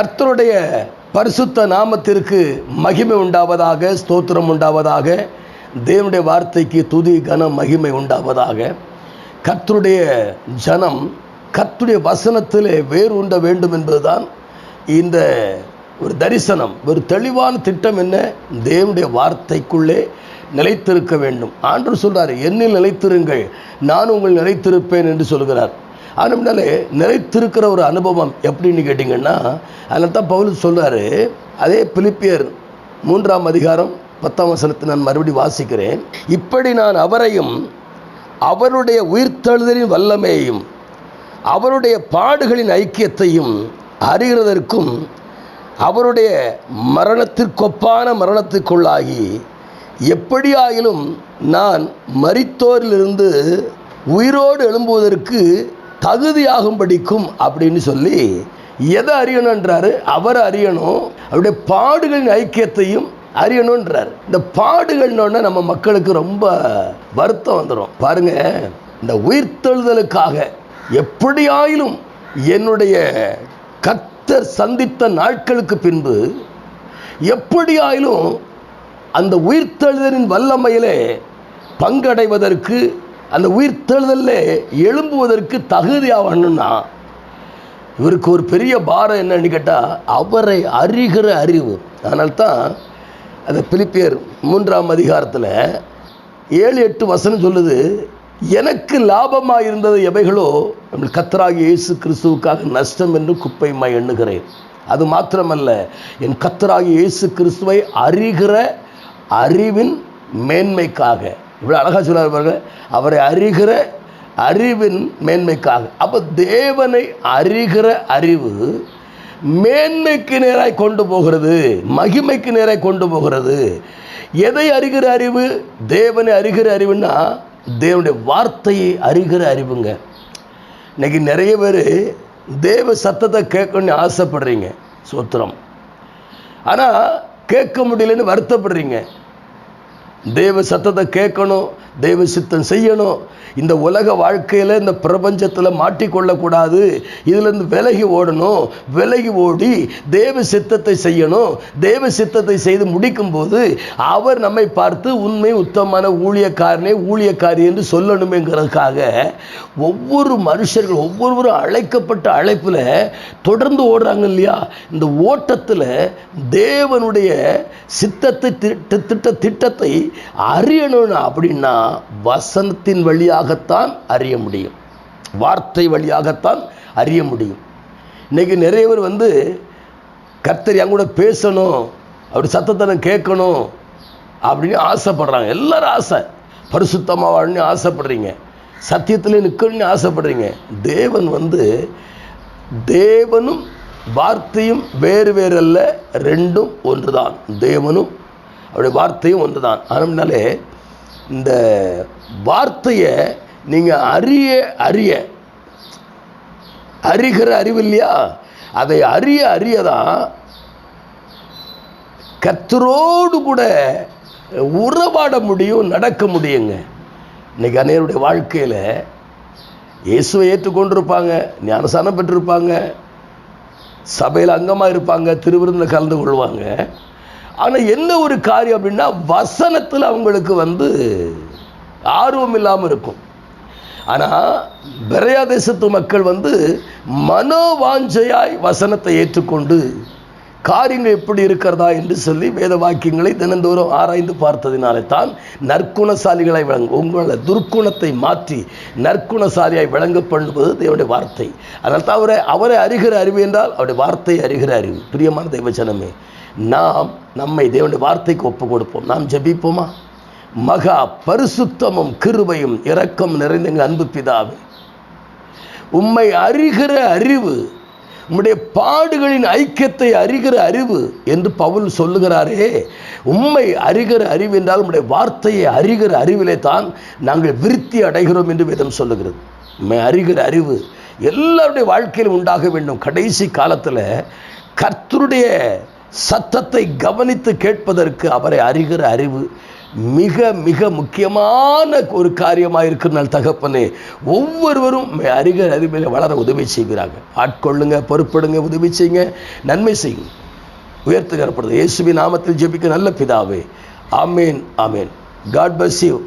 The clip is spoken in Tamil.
கர்த்தருடைய பரிசுத்த நாமத்திற்கு மகிமை உண்டாவதாக ஸ்தோத்திரம் உண்டாவதாக தேவனுடைய வார்த்தைக்கு துதி கனம் மகிமை உண்டாவதாக. கர்த்தருடைய ஜனம் கர்த்தருடைய வசனத்திலே வேறு உண்ட வேண்டும் என்பதுதான் இந்த ஒரு தரிசனம். ஒரு தெளிவான திட்டம் என்ன? தேவனுடைய வார்த்தைக்குள்ளே நிலைத்திருக்க வேண்டும். ஆண்டு சொல்கிறார் என்னில் நிலைத்திருங்கள். நான் உங்கள் நிலைத்திருப்பேன் என்று சொல்கிறார். அதனாலே நிலைத்திருக்கிற ஒரு அனுபவம் எப்படின்னு கேட்டிங்கன்னா அதில் தான் பவுல் சொல்றாரு அதே பிலிப்பியர் மூன்றாம் அதிகாரம் பத்தாம் வசனத்தை நான் மறுபடி வாசிக்கிறேன். இப்படி நான் அவரையும் அவருடைய உயிர்த்தெழுதலின் வல்லமையையும் அவருடைய பாடுகளின் ஐக்கியத்தையும் அறிகிறதற்கும் அவருடைய மரணத்திற்கொப்பான மரணத்திற்குள்ளாகி எப்படியாயிலும் நான் மரித்தோரிலிருந்து உயிரோடு எழும்புவதற்கு தகுதியாகும்படிக்கும் அப்படின்னு சொல்லி எதை அறியணுன்றாரு அவரை அறியணும். அவருடைய பாடுகளின் ஐக்கியத்தையும் அறியணுன்றார் இந்த பாடுகள்னோடனே நம்ம மக்களுக்கு ரொம்ப வருத்தம் வந்துடும் பாருங்க இந்த உயிர்த்தெழுதலுக்காக எப்படியாயிலும் என்னுடைய கத்தர் சந்தித்த நாட்களுக்கு பின்பு எப்படியாயிலும் அந்த உயிர்த்தெழுதலின் வல்லமையிலே பங்கடைவதற்கு அந்த உயிர் தேழுதலில் எழும்புவதற்கு தகுதியாகணும்னா இவருக்கு ஒரு பெரிய பாரம் என்னன்னு கேட்டால் அவரை அறிகிற அறிவு. அதனால்தான் அந்த பிலிப்பியர் மூன்றாம் அதிகாரத்தில் ஏழு எட்டு வசனம் சொல்லுது எனக்கு லாபமாக இருந்தது எவைகளோ நம்ம கத்தராகி இயேசு கிறிஸ்துவுக்காக நஷ்டம் என்று குப்பையுமாய் எண்ணுகிறேன். அது மாத்திரமல்ல என் கத்தராகி இயேசு கிறிஸ்துவை அறிகிற அறிவின் மேன்மைக்காக. இவ்வளோ அழகாக சொன்னார் பாருங்கள் அவரை அறிகிற அறிவின் மேன்மைக்காக. அப்போ தேவனை அறிகிற அறிவு மேன்மைக்கு நேராய் கொண்டு போகிறது மகிமைக்கு நேராய் கொண்டு போகிறது. எதை அறிகிற அறிவு? தேவனை அறிகிற அறிவுன்னா தேவனுடைய வார்த்தையை அறிகிற அறிவுங்க. இன்னைக்கு நிறைய பேர் தேவ சத்தத்தை கேட்கணும்னு ஆசைப்படுறீங்க சூத்திரம். ஆனால் கேட்க முடியலன்னு வருத்தப்படுறீங்க. தேவ சத்தத்தை கேட்கணும். தேவ சித்தம் செய்யணும். இந்த உலக வாழ்க்கையில் இந்த பிரபஞ்சத்தில் மாட்டிக்கொள்ளக்கூடாது. இதிலிருந்து விலகி ஓடணும். விலகி ஓடி தேவ சித்தத்தை செய்யணும். தேவ சித்தத்தை செய்து முடிக்கும்போது அவர் நம்மை பார்த்து உண்மை உத்தமமான ஊழியக்காரனே ஊழியக்காரி என்று சொல்லணுமேங்கிறதுக்காக ஒவ்வொரு மனுஷர்கள் ஒவ்வொருவரும் அழைக்கப்பட்ட அழைப்பில் தொடர்ந்து ஓடுறாங்க இல்லையா? இந்த ஓட்டத்தில் தேவனுடைய சித்தத்தை திட்ட திட்ட திட்டத்தை அறியணும் அப்படின்னா வசனத்தின் வழியாகத்தான் அறிய முடியும். வார்த்தை வழியாகத்தான் அறிய முடியும். இன்னைக்கு நிறைய பேர் வந்து கர்த்தர் என் கூட பேசணும் அப்படி சத்தத்தை நான் கேட்கணும் அப்படின்னு ஆசைப்படுறாங்க. எல்லாரும் ஆசை. பரிசுத்தமாக வாழணும்னு ஆசைப்படுறீங்க. சத்தியத்தில் நிற்கணும்னு ஆசைப்படுறீங்க. தேவன் வந்து தேவனும் வார்த்தையும் வேறு வேறு அல்ல ரெண்டும் ஒன்றுதான். தேவனும் அவருடைய வார்த்தையும் ஒன்றுதான். அதனாலே இந்த வார்த்தையை நீங்கள் அறிய அறிய. அறிகிற அறிவு இல்லையா அதை அறிய அறியதான் கத்தரோடு கூட உறவாட முடியும் நடக்க முடியுங்க. இன்னைக்கு அனைவருடைய வாழ்க்கையில் இயேசுவை ஏற்றுக்கொண்டிருப்பாங்க ஞானசானம் பெற்றிருப்பாங்க சபையில் அங்கமாக இருப்பாங்க திருவிருந்தில் கலந்து கொள்வாங்க. ஆனால் என்ன ஒரு காரியம் அப்படின்னா வசனத்தில் அவங்களுக்கு வந்து ஆர்வம் இல்லாமல் இருக்கும். ஆனால் பிரயா தேசத்து மக்கள் வந்து மனோவாஞ்சையாய் வசனத்தை ஏற்றுக்கொண்டு காரியங்கள் எப்படி இருக்கிறதா என்று சொல்லி வேத வாக்கியங்களை தினந்தோறும் ஆராய்ந்து பார்த்ததினாலே தான் நற்குணசாலிகளை விளங்கும். உங்களை துர்க்குணத்தை மாற்றி நற்குணசாலியாய் விளங்க பண்ணுவது தேவனுடைய வார்த்தை. அதனால் தான் அவரை அவரை அறிகிற அறிவு என்றால் அவருடைய வார்த்தையை அறிகிற அறிவு. பிரியமான தெய்வச்சனமே நாம் நம்மை தேவனுடைய வார்த்தைக்கு ஒப்பு கொடுப்போம் நாம் ஜெபிப்போமா? மகா பரிசுத்தமும் கிருபையும் இரக்கம் நிறைந்த எங்கள் அன்பு பிதாவே. உம்மை அறிகிற அறிவு உம்முடைய பாடுகளின் ஐக்கியத்தை அறிகிற அறிவு என்று பவுல் சொல்லுகிறாரே உம்மை அறிகிற அறிவு என்றால் உம்முடைய வார்த்தையை அறிகிற அறிவிலே தான் நாங்கள் விருத்தி அடைகிறோம் என்று வேதம் சொல்லுகிறது. உண்மை அறிகிற அறிவு எல்லாருடைய வாழ்க்கையிலும் உண்டாக வேண்டும். கடைசி காலத்தில் கர்த்தருடைய சத்தத்தை கவனித்து கேட்பதற்கு அவரை அறிகிற அறிவு மிக மிக முக்கியமான ஒரு காரியமாக இருக்கிறனால் தகப்பனே. ஒவ்வொருவரும் அறிகிற அருமையில் வளர உதவி செய்கிறாங்க. ஆட்கொள்ளுங்க பொறுப்படுங்க உதவி செய்யுங்க நன்மை செய்யுங்க. உயர்த்துகிறப்படுது இயேசுவின் நாமத்தில் ஜெபிக்க நல்ல பிதாவே. ஆமேன் ஆமேன். God bless you